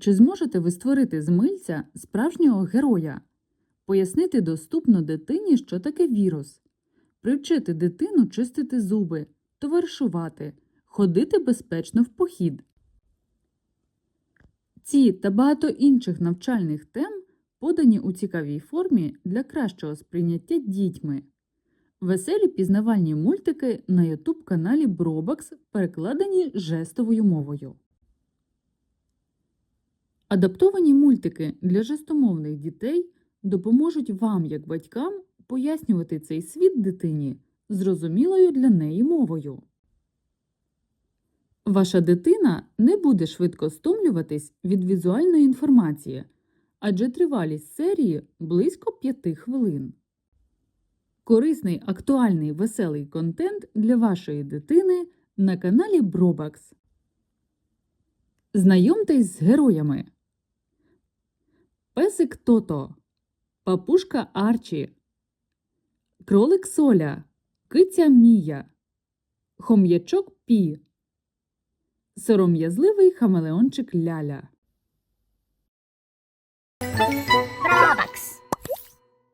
Чи зможете ви створити з мильця справжнього героя? Пояснити доступно дитині, що таке вірус, привчити дитину чистити зуби, товаришувати, ходити безпечно в похід. Ці та багато інших навчальних тем подані у цікавій формі для кращого сприйняття дітьми. Веселі пізнавальні мультики на YouTube каналі Бробакс перекладені жестовою мовою. Адаптовані мультики для жестомовних дітей допоможуть вам, як батькам, пояснювати цей світ дитині зрозумілою для неї мовою. Ваша дитина не буде швидко стомлюватись від візуальної інформації, адже тривалість серії близько 5 хвилин. Корисний, актуальний, веселий контент для вашої дитини на каналі Бробакс. Знайомтесь з героями. Песик Тото, Папушка Арчі, Кролик Соля, Киця Мія, Хом'ячок Пі, Сором'язливий хамелеончик Ляля.